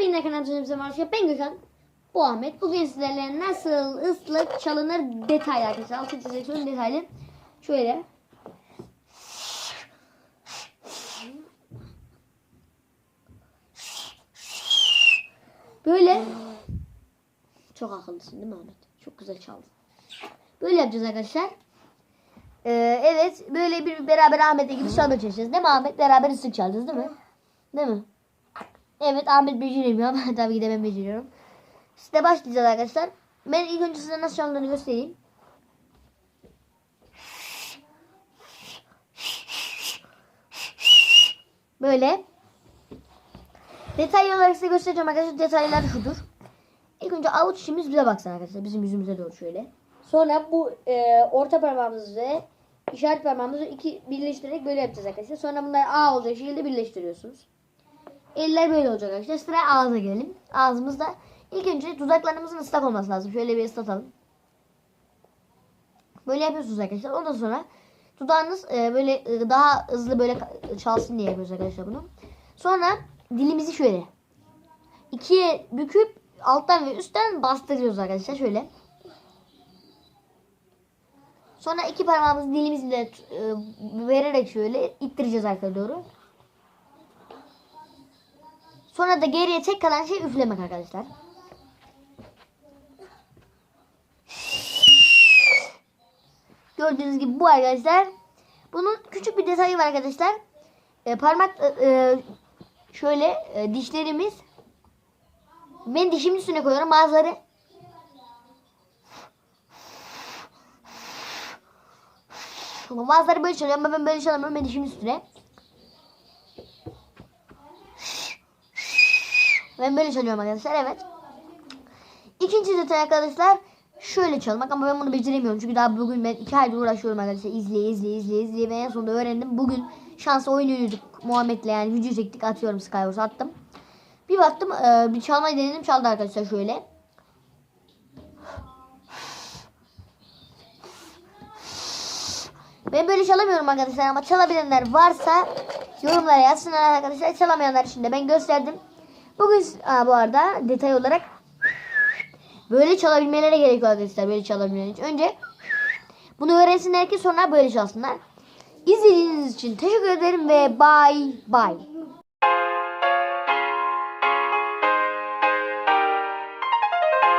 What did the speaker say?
Merhaba yine kanalımıza geldiniz. Ben Gökhan. Bu Ahmet. Bugün sizlerle nasıl ıslık çalınır detaylı arkadaşlar. Altı çizeceğim detaylı. Şöyle. Böyle. Çok akıllısın değil mi Ahmet? Çok güzel çaldın. Böyle yapacağız arkadaşlar. Ee, evet böyle bir beraber Ahmet'le gibi çalma çalışacağız. Değil mi Ahmet? Beraber ıslık çalacağız değil mi? Değil mi? Evet Ahmet beceremiyor ama tabii ki de ben beceriyorum. Size başlayacağız arkadaşlar. Ben ilk önce size nasıl çalındığını göstereyim. Böyle. Detaylı olarak size göstereceğim arkadaşlar. Detaylar şudur. İlk önce avuç içimiz bize baksın arkadaşlar. Bizim yüzümüze doğru şöyle. Sonra bu e, orta parmağımızı ve işaret parmağımızı iki birleştirerek böyle yapacağız arkadaşlar. Sonra bunları A olacak şekilde birleştiriyorsunuz. Eller böyle olacak arkadaşlar. Sıra ağza gelelim. Ağzımızda ilk önce dudaklarımızın ıslak olması lazım. Şöyle bir ıslatalım. Böyle yapıyorsunuz arkadaşlar. Ondan sonra dudağınız e, böyle e, daha hızlı böyle çalsın diye yapıyoruz arkadaşlar bunu. Sonra dilimizi şöyle ikiye büküp alttan ve üstten bastırıyoruz arkadaşlar şöyle. Sonra iki parmağımızı dilimizle e, vererek şöyle ittireceğiz arkaya doğru. Sonra da geriye tek kalan şey üflemek arkadaşlar. Gördüğünüz gibi bu arkadaşlar. Bunun küçük bir detayı var arkadaşlar. E, parmak e, e, şöyle e, dişlerimiz ben dişimin üstüne koyuyorum bazıları bazıları böyle çalıyor ama ben böyle çalamıyorum ben dişimin üstüne. Ben böyle çalıyorum arkadaşlar evet. İkinci detay arkadaşlar şöyle çalmak ama ben bunu beceremiyorum. Çünkü daha bugün ben iki aydır uğraşıyorum arkadaşlar. İzleye izleye izleye izleye ve en sonunda öğrendim. Bugün şansa oynuyorduk Muhammed'le yani video çektik atıyorum Skywars attım. Bir baktım e, bir çalmayı denedim çaldı arkadaşlar şöyle. Ben böyle çalamıyorum arkadaşlar ama çalabilenler varsa yorumlara yazsınlar arkadaşlar. Çalamayanlar için de ben gösterdim. Bugün aa, bu arada detay olarak böyle çalabilmeleri gerekiyor arkadaşlar. Böyle çalabilmeleri için. Önce bunu öğrensinler ki sonra böyle çalsınlar. İzlediğiniz için teşekkür ederim ve bye bye.